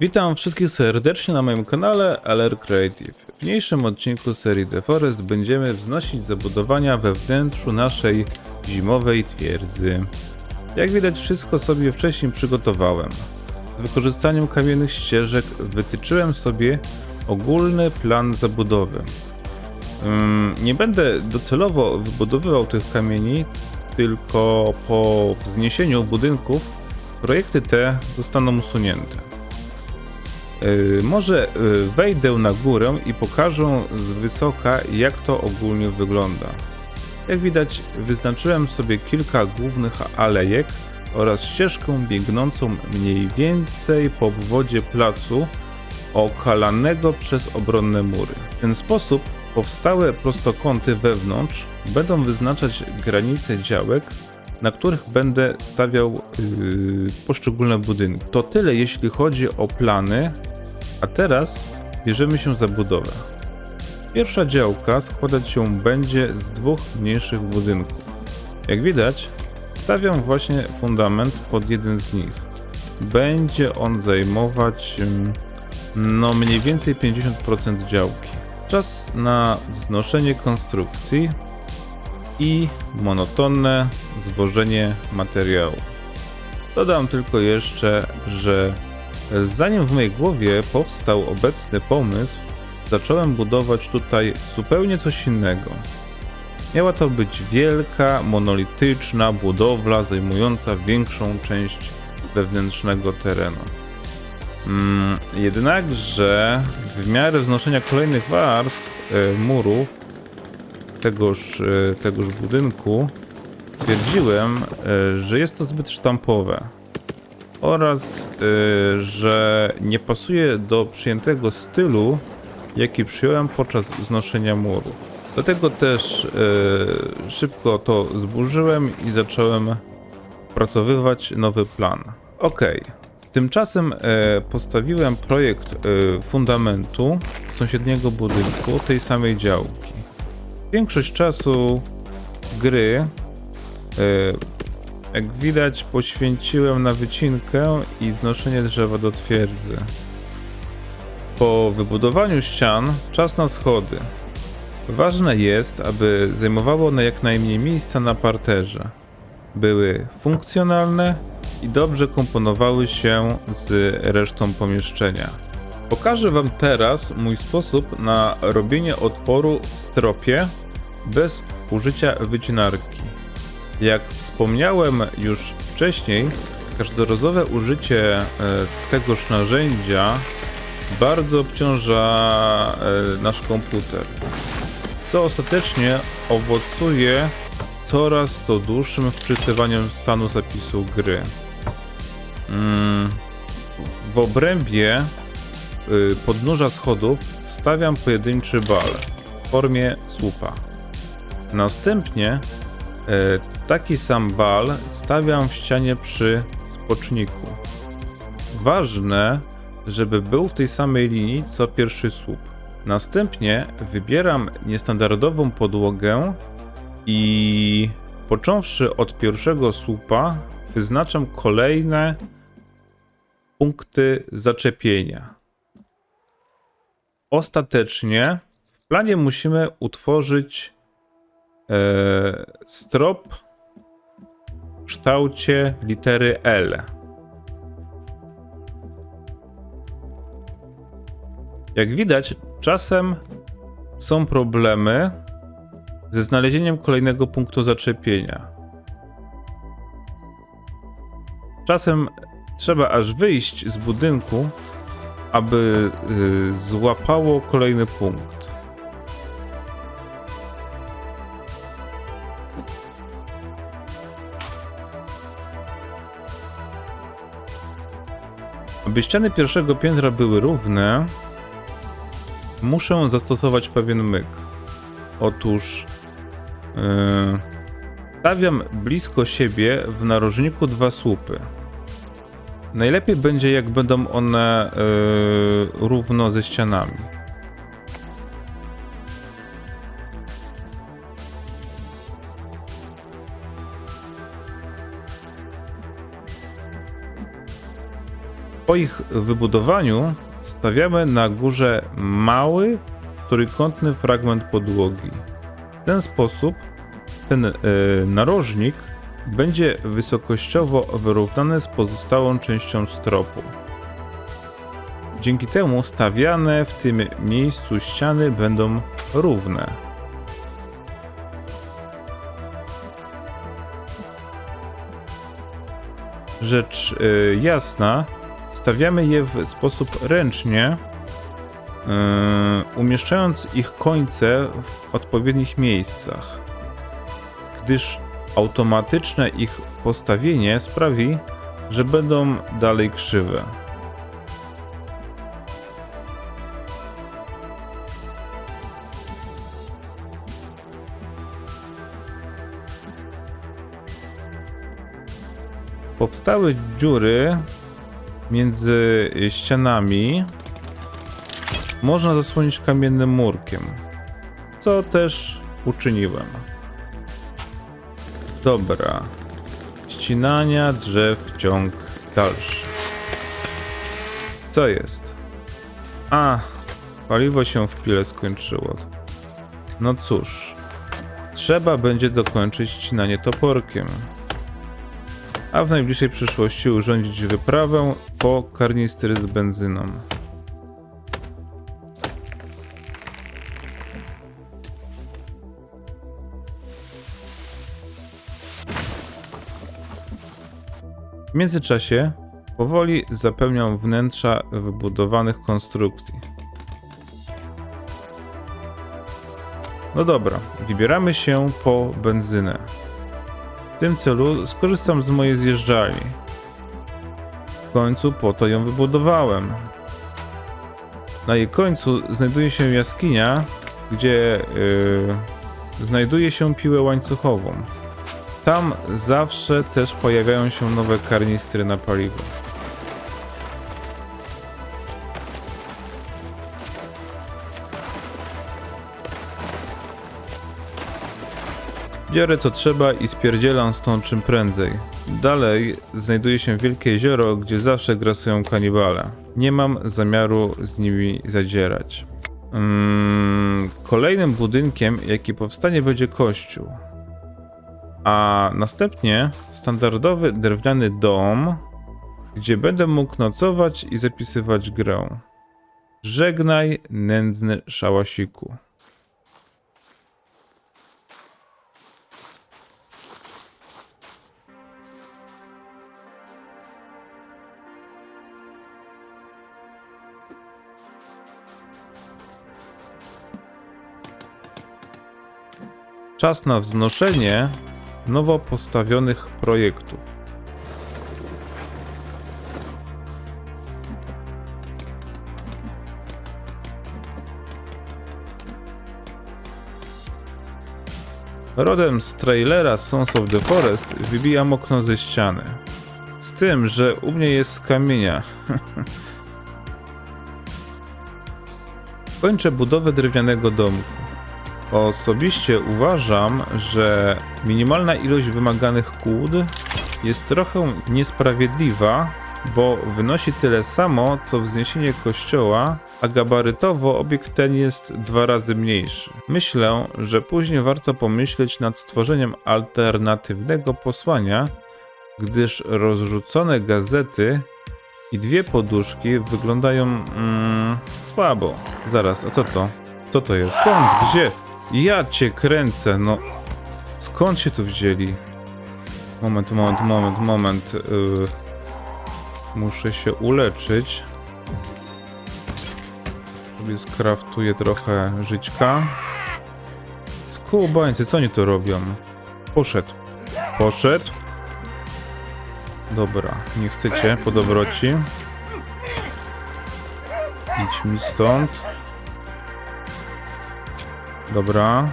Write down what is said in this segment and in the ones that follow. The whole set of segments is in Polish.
Witam wszystkich serdecznie na moim kanale LR Creative. W dzisiejszym odcinku serii The Forest będziemy wznosić zabudowania we wnętrzu naszej zimowej twierdzy. Jak widać wszystko sobie wcześniej przygotowałem. Z wykorzystaniem kamiennych ścieżek wytyczyłem sobie ogólny plan zabudowy. Ym, Nie będę docelowo wybudowywał tych kamieni, tylko po wzniesieniu budynków projekty te zostaną usunięte. Yy, Może yy, wejdę na górę i pokażę z wysoka, jak to ogólnie wygląda. Jak widać, wyznaczyłem sobie kilka głównych alejek oraz ścieżkę biegnącą mniej więcej po obwodzie placu okalanego przez obronne mury. W ten sposób powstałe prostokąty wewnątrz będą wyznaczać granice działek, na których będę stawiał yy, poszczególne budynki. To tyle jeśli chodzi o plany, a teraz bierzemy się za budowę. Pierwsza działka składać się będzie z dwóch mniejszych budynków. Jak widać, stawiam właśnie fundament pod jeden z nich. Będzie on zajmować ym, no mniej więcej 50% działki. Czas na wznoszenie konstrukcji i monotonne zwożenie materiału. Dodam tylko jeszcze, że zanim w mojej głowie powstał obecny pomysł, zacząłem budować tutaj zupełnie coś innego. Miała to być wielka, monolityczna budowla zajmująca większą część wewnętrznego terenu. Mm, jednakże w miarę wznoszenia kolejnych warstw e, murów tegoż, e, tegoż budynku stwierdziłem, e, że jest to zbyt sztampowe oraz e, że nie pasuje do przyjętego stylu, jaki przyjąłem podczas wznoszenia murów. Dlatego też e, szybko to zburzyłem i zacząłem opracowywać nowy plan. Ok. Tymczasem e, postawiłem projekt fundamentu sąsiedniego budynku tej samej działki. Większość czasu gry, e, jak widać, poświęciłem na wycinkę i znoszenie drzewa do twierdzy. Po wybudowaniu ścian czas na schody. Ważne jest, aby zajmowało one jak najmniej miejsca na parterze. Były funkcjonalne i dobrze komponowały się z resztą pomieszczenia. Pokażę Wam teraz mój sposób na robienie otworu w stropie bez użycia wycinarki. Jak wspomniałem już wcześniej, każdorazowe użycie e, tegoż narzędzia bardzo obciąża e, nasz komputer, co ostatecznie owocuje coraz to dłuższym wczytywaniem stanu zapisu gry. Mm, w obrębie y, podnóża schodów stawiam pojedynczy bal w formie słupa. Następnie e, taki sam bal stawiam w ścianie przy spoczniku. Ważne, żeby był w tej samej linii co pierwszy słup. Następnie wybieram niestandardową podłogę i począwszy od pierwszego słupa wyznaczam kolejne punkty zaczepienia. Ostatecznie w planie musimy utworzyć e, strop kształcie litery L. Jak widać, czasem są problemy ze znalezieniem kolejnego punktu zaczepienia. Czasem trzeba aż wyjść z budynku, aby y, złapało kolejny punkt. Aby ściany pierwszego piętra były równe, muszę zastosować pewien myk. Otóż yy, stawiam blisko siebie w narożniku dwa słupy. Najlepiej będzie, jak będą one yy, równo ze ścianami. Po ich wybudowaniu stawiamy na górze mały, trójkątny fragment podłogi. W ten sposób ten e, narożnik będzie wysokościowo wyrównany z pozostałą częścią stropu. Dzięki temu stawiane w tym miejscu ściany będą równe. Rzecz y, jasna, stawiamy je w sposób ręcznie, y, umieszczając ich końce w odpowiednich miejscach, gdyż automatyczne ich postawienie sprawi, że będą dalej krzywe. Powstały dziury między ścianami. Można zasłonić kamiennym murkiem, co też uczyniłem. Dobra. Ścinania drzew ciąg dalszy. Co jest? A, paliwo się w pile skończyło. No cóż, trzeba będzie dokończyć ścinanie toporkiem a w najbliższej przyszłości urządzić wyprawę po karnistry z benzyną. W międzyczasie powoli zapełniam wnętrza wybudowanych konstrukcji. No dobra, wybieramy się po benzynę. W tym celu skorzystam z mojej zjeżdżalni. W końcu po to ją wybudowałem. Na jej końcu znajduje się jaskinia, gdzie yy, znajduje się piłę łańcuchową. Tam zawsze też pojawiają się nowe karnistry na paliwo. Biorę co trzeba i spierdzielam stąd czym prędzej. Dalej znajduje się wielkie jezioro, gdzie zawsze grasują kanibale. Nie mam zamiaru z nimi zadzierać. Mm, kolejnym budynkiem, jaki powstanie, będzie kościół. A następnie standardowy drewniany dom, gdzie będę mógł nocować i zapisywać grę. Żegnaj, nędzny szałasiku. Czas na wznoszenie nowo postawionych projektów. Rodem z trailera Sons of the Forest wybijam okno ze ściany. Z tym, że u mnie jest z kamienia. Kończę budowę drewnianego domku. Osobiście uważam, że minimalna ilość wymaganych kłód jest trochę niesprawiedliwa, bo wynosi tyle samo co wzniesienie kościoła, a gabarytowo obiekt ten jest dwa razy mniejszy. Myślę, że później warto pomyśleć nad stworzeniem alternatywnego posłania, gdyż rozrzucone gazety i dwie poduszki wyglądają mm, słabo. Zaraz, a co to? Co to jest? Skąd? Gdzie? Ja cię kręcę, no. Skąd się tu wzięli? Moment, moment, moment, moment. Yy, muszę się uleczyć. Sobie skraftuję trochę żyćka. Skubańcy, co oni tu robią? Poszedł. Poszedł. Dobra, nie chcecie po dobroci. Idź mi stąd. Dobra.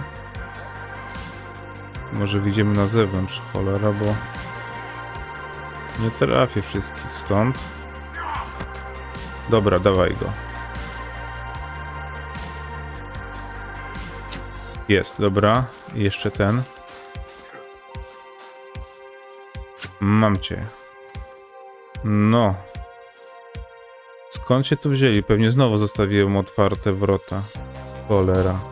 Może wyjdziemy na zewnątrz, cholera, bo nie trafię wszystkich stąd. Dobra, dawaj go. Jest, dobra. I jeszcze ten. Mam cię. No. Skąd się tu wzięli? Pewnie znowu zostawiłem otwarte wrota. Cholera.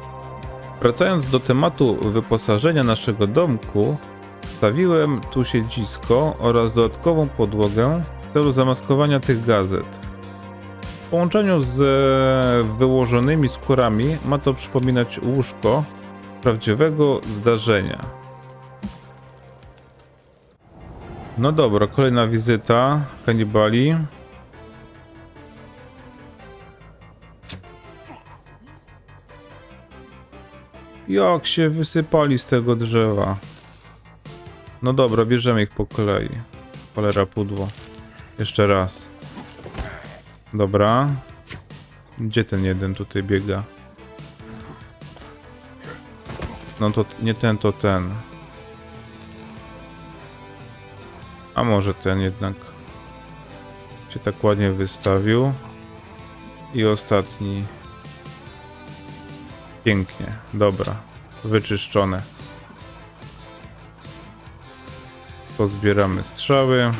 Wracając do tematu wyposażenia naszego domku, stawiłem tu siedzisko oraz dodatkową podłogę w celu zamaskowania tych gazet. W połączeniu z e, wyłożonymi skórami ma to przypominać łóżko prawdziwego zdarzenia. No dobra, kolejna wizyta kanibali. Jak się wysypali z tego drzewa. No dobra, bierzemy ich po kolei. Cholera pudło. Jeszcze raz. Dobra. Gdzie ten jeden tutaj biega? No to nie ten, to ten. A może ten jednak się tak ładnie wystawił. I ostatni. Pięknie, dobra. Wyczyszczone. Pozbieramy strzały.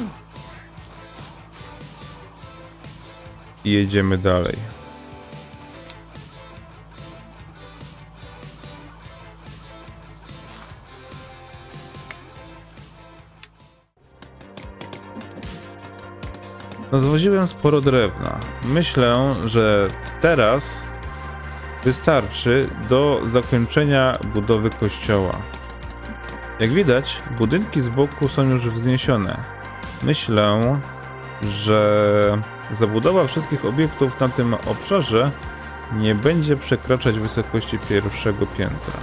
I jedziemy dalej. No zwoziłem sporo drewna. Myślę, że teraz wystarczy do zakończenia budowy kościoła. Jak widać, budynki z boku są już wzniesione. Myślę, że zabudowa wszystkich obiektów na tym obszarze nie będzie przekraczać wysokości pierwszego piętra.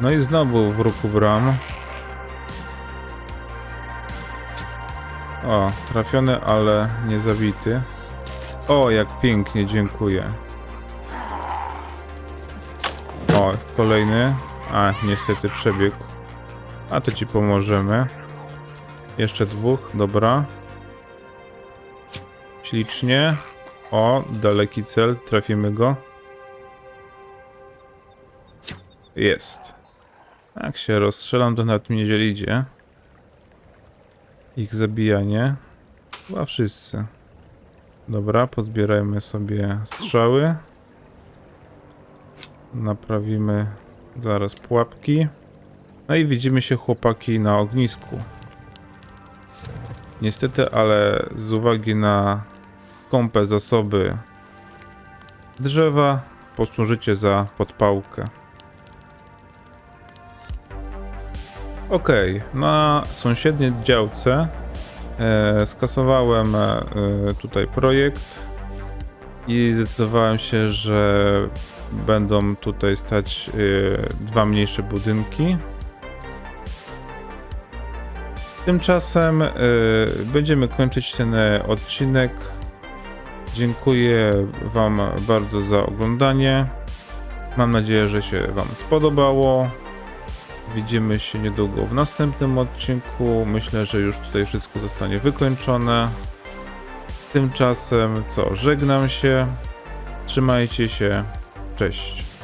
No i znowu w ruchu bram. O, trafiony, ale nie zabity. O, jak pięknie, dziękuję. O, kolejny. A, niestety przebiegł. A to ci pomożemy. Jeszcze dwóch, dobra. Ślicznie. O, daleki cel, trafimy go. Jest. Jak się rozstrzelam, to nawet mi nieźle idzie. Ich zabijanie. Chyba wszyscy. Dobra, pozbierajmy sobie strzały. Naprawimy zaraz pułapki. No i widzimy się chłopaki na ognisku. Niestety, ale z uwagi na skąpe zasoby drzewa posłużycie za podpałkę. Okej, na sąsiedniej działce e, skasowałem e, tutaj projekt i zdecydowałem się, że będą tutaj stać e, dwa mniejsze budynki. Tymczasem e, będziemy kończyć ten e, odcinek. Dziękuję Wam bardzo za oglądanie. Mam nadzieję, że się Wam spodobało. Widzimy się niedługo w następnym odcinku. Myślę, że już tutaj wszystko zostanie wykończone. Tymczasem co, żegnam się. Trzymajcie się. Cześć.